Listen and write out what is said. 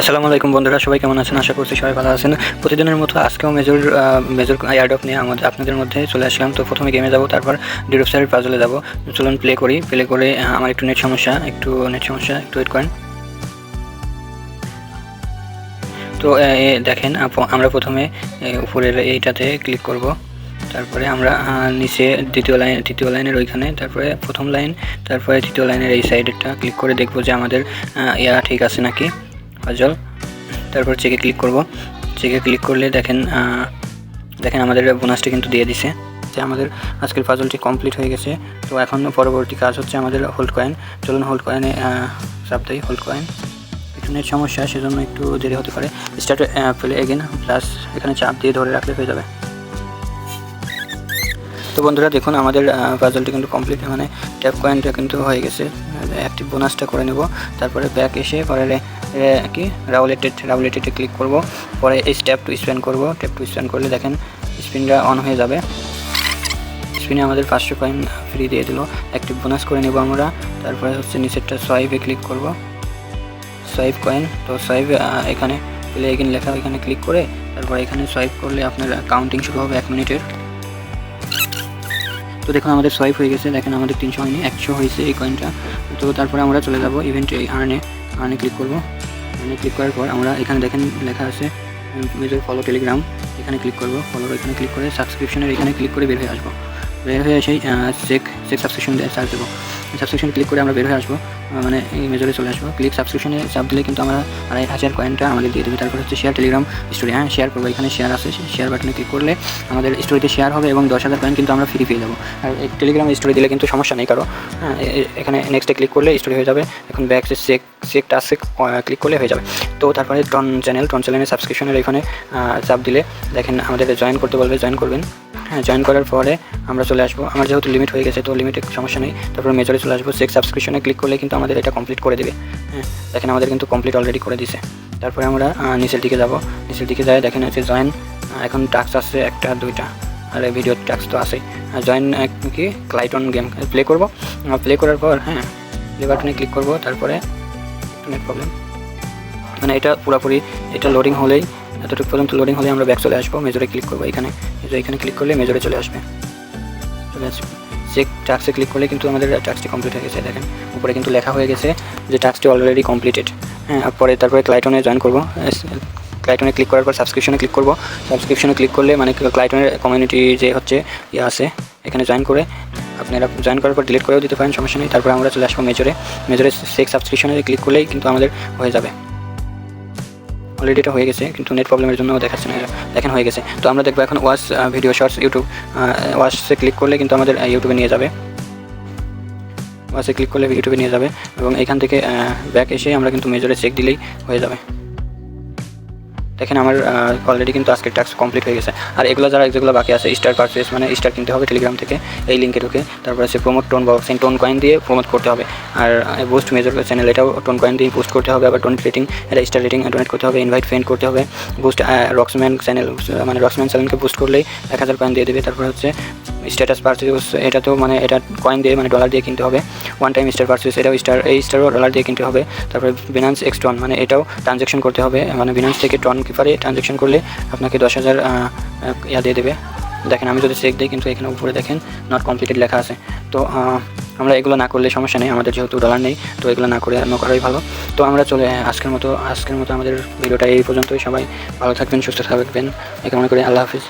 আসসালামু আলাইকুম বন্ধুরা, সবাই কেমন আছেন? আশা করছি সবাই ভালো আছেন। প্রতিদিনের মতো আজকেও মেজর মেজর অফ নিয়ে আমাদের আপনাদের মধ্যে চলে আসলাম। তো প্রথমে গেমে যাব, তারপর ডিরোপ সাইড পাজলে যাব। চলুন প্লে করি। প্লে করে আমার একটু নেট সমস্যা, একটু নেট সমস্যা, একটু ওয়েট করেন। তো দেখেন আমরা প্রথমে উপরের এইটাতে ক্লিক করব। তারপরে আমরা নিচে দ্বিতীয় লাইন তৃতীয় লাইনের ওইখানে, তারপরে প্রথম লাইন তারপরে তৃতীয় লাইনের এই সাইডেরটা ক্লিক করে দেখব যে আমাদের ইয়া ঠিক আছে নাকি। ফাজল তারপর চেকে ক্লিক করব। চেকে ক্লিক করলে দেখেন দেখেন আমাদের বোনাসটি কিন্তু দিয়ে দিছে যে আমাদের আজকের পাজলটি কমপ্লিট হয়ে গেছে। তো এখন পরবর্তী কাজ হচ্ছে আমাদের হোল্ড কয়েন চলুন হোল্ড কয়েনে চাপ দিই হোল্ড কয়েন একটু নেট সমস্যা, সেজন্য একটু দেরি হতে পারে। স্টার্ট প্লে এগেন প্লাস এখানে চাপ দিয়ে ধরে রাখলে হয়ে যাবে। তো বন্ধুরা দেখুন, আমাদের পাজলটি কিন্তু কমপ্লিট মানে ট্যাপ কয়েনটা কিন্তু হয়ে গেছে। অ্যাক্টিভ বোনাসটা করে নেব। তারপরে ব্যাক এসে পরে কি? রাউলেটেড রাউলেটেডে ক্লিক করব। পরে এই স্ট্যাপ টু স্প্যান করব। ট্যাপ টু স্প্যান করলে দেখেন স্পিনটা অন হয়ে যাবে। স্পিনে আমাদের পাঁচশো কয়েন ফ্রি দিয়ে দিল। একটি বোনাস করে নেব আমরা। তারপরে হচ্ছে নিচেরটা সোয়াইপে ক্লিক করব। সোয়াইপ কয়েন তো সোয়াইপ এখানে প্লে এগেন লেখা এখানে ক্লিক করে, তারপর এখানে সোয়াইপ করলে আপনার কাউন্টিং শুরু হবে এক মিনিটের। তো দেখুন আমাদের সোয়াইপ হয়ে গেছে। দেখেন আমাদের তিনশো হয়নি, একশো হয়েছে এই কয়েনটা তো তারপরে আমরা চলে যাব ইভেন্ট এই আর্নে আর্নে ক্লিক করব। আর্নে ক্লিক করার পর আমরা এখানে দেখেন লেখা আছে মেজর ফলো টেলিগ্রাম এখানে ক্লিক করব। ফলোর এখানে ক্লিক করে সাবস্ক্রিপশনের এখানে ক্লিক করে বের হয়ে আসব। বের হয়ে এসেই চেক চেক সাবস্ক্রিপশন চার্জ দেবো। সাবস্ক্রিপশন ক্লিক করে আমরা বের হয়ে আসব। মানে এই মেজরে চলে আসব। ক্লিক সাবস্ক্রিপশনে চাপ দিলে কিন্তু আমরা আড়াই হাজার কয়েনটা আমাদের দিয়ে দেবে। তারপর হচ্ছে শেয়ার টেলিগ্রাম স্টোরি হ্যাঁ শেয়ার করব। এখানে শেয়ার আছে শেয়ার বাটনে ক্লিক করলে আমাদের স্টোরিতে শেয়ার হবে এবং দশ হাজার কয়েন কিন্তু আমরা ফ্রি পেয়ে যাব। আর টেলিগ্রাম স্টোরি দিলে কিন্তু সমস্যা নেই কারও। হ্যাঁ এখানে নেক্সটে ক্লিক করলে স্টোরি হয়ে যাবে। এখন ব্যাক চেক চেক টাস্কে ক্লিক করলে হয়ে যাবে। তো তারপরে টন চ্যানেল টন চ্যানেলের সাবস্ক্রিপশনের এখানে চাপ দিলে দেখেন আমাদের জয়েন করতে বলবে জয়েন করবেন। জয়েন করার পরে আমরা চলে আসব। আমার যেহেতু লিমিট হয়ে গেছে, তো লিমিটে সমস্যা নেই। তারপর মেজরে চলে আসব। সেক্স সাবস্ক্রিপশনে ক্লিক করলে কিন্তু আমাদের এটা কমপ্লিট করে দেবে। হ্যাঁ দেখেন আমাদের কিন্তু কমপ্লিট অলরেডি করে দিছে। তারপরে আমরা নিচের দিকে যাব। নিচের দিকে যাই, দেখেন হচ্ছে জয়েন এখন টাক্স আছে একটা, দুইটা। আর ভিডিও টাক্স তো আছে জয়েন কি? ক্লাইটন গেম প্লে করব। প্লে করার পর হ্যাঁ প্লে বাটনে ক্লিক করব। তারপরে নেট প্রবলেম মানে এটা পুরোপুরি, এটা লোডিং হলেই এতটুকু পর্যন্ত লোডিং হলে আমরা ব্যাক চলে আসব। মেজরে ক্লিক করব এখানে। যে এখানে ক্লিক করলে মেজরে চলে আসবে। চলে আসবে। চেক টাস্কে ক্লিক করলে কিন্তু আমাদের টাস্কটি কমপ্লিট হয়ে গেছে, দেখেন। উপরে কিন্তু লেখা হয়ে গেছে যে টাস্কটি অলরেডি কমপ্লিটেড হ্যাঁ পরে তারপরে ক্লাইটনে জয়েন করব। ক্লাইটনে ক্লিক করার পর সাবস্ক্রিপশনে ক্লিক করব। সাবস্ক্রিপশনে ক্লিক করলে মানে ক্লাইটনের কমিউনিটি যে হচ্ছে ইয়ে আছে, এখানে জয়েন করে আপনারা জয়েন করার পর ডিলিট করেও দিতে পারেন, সমস্যা নেই। তারপরে আমরা চলে আসব মেজরে মেজরে সেক সাবস্ক্রিপশনে ক্লিক করলেই কিন্তু আমাদের হয়ে যাবে। অলরেডি এটা হয়ে গেছে, কিন্তু নেট প্রবলেমের জন্য দেখাচ্ছে না। দেখেন হয়ে গেছে তো আমরা দেখব এখন ওয়াশ ভিডিও শর্টস ইউটিউব ওয়াশে ক্লিক করলে কিন্তু আমাদের ইউটিউবে নিয়ে যাবে ওয়াশে ক্লিক করলে ইউটিউবে নিয়ে যাবে এবং এখান থেকে ব্যাক এসে আমরা কিন্তু মেজরে চেক দিলেই হয়ে যাবে দেখেন আমার অলরেডি কিন্তু আজকের টাস্ক কমপ্লিট হয়ে গেছে। আর এগুলো যারা, যেগুলো বাকি আছে স্টার পারচেস মানে স্টার কিনতে হবে টেলিগ্রাম থেকে, এই লিঙ্কে ঢুকে। তারপর আছে প্রমোট টোন বক্স এই টোন কয়েন দিয়ে প্রমোট করতে হবে। আর বুস্ট মেজর চ্যানেল এটাও টোন কয়েন দিয়ে পোস্ট করতে হবে, আবার টোন রেটিং এটা স্টার রেটিং ডোনেট করতে হবে ইনভাইট ফ্রেন্ড করতে হবে। বুস্ট রক্সম্যান চ্যানেল মানে রক্সম্যান চ্যানেলকে বুস্ট করলেই এক হাজার কয়েন দিয়ে দেবে। তারপর হচ্ছে স্ট্যাটাস পারচেস এটা তো মানে এটা কয়েন দিয়ে মানে ডলার দিয়ে কিনতে হবে। ওয়ান টাইম স্টার পারচেস এটাও স্টার এই স্টারও ডলার দিয়ে কিনতে হবে। তারপরে বিনান্স এক্স টন মানে এটাও ট্রানজ্যাকশন করতে হবে। মানে বিনান্স থেকে টন কিপারে ট্রানজেকশন করলে আপনাকে দশ হাজার ইয়া দিয়ে দেবে। দেখেন, আমি যদি চেক দিই, কিন্তু এখানে উপরে দেখেন নট কমপ্লিটেড লেখা আছে। তো আমরা এগুলো না করলে সমস্যা নেই, আমাদের যেহেতু ডলার নেই, তো এগুলো না করে না করাই ভালো। তো আমরা চলে, আজকের মতো আজকের মতো আমাদের ভিডিওটা এই পর্যন্তই। সবাই ভালো থাকবেন, সুস্থ থাকবেন। এই মনে করি আল্লাহ হাফিজ।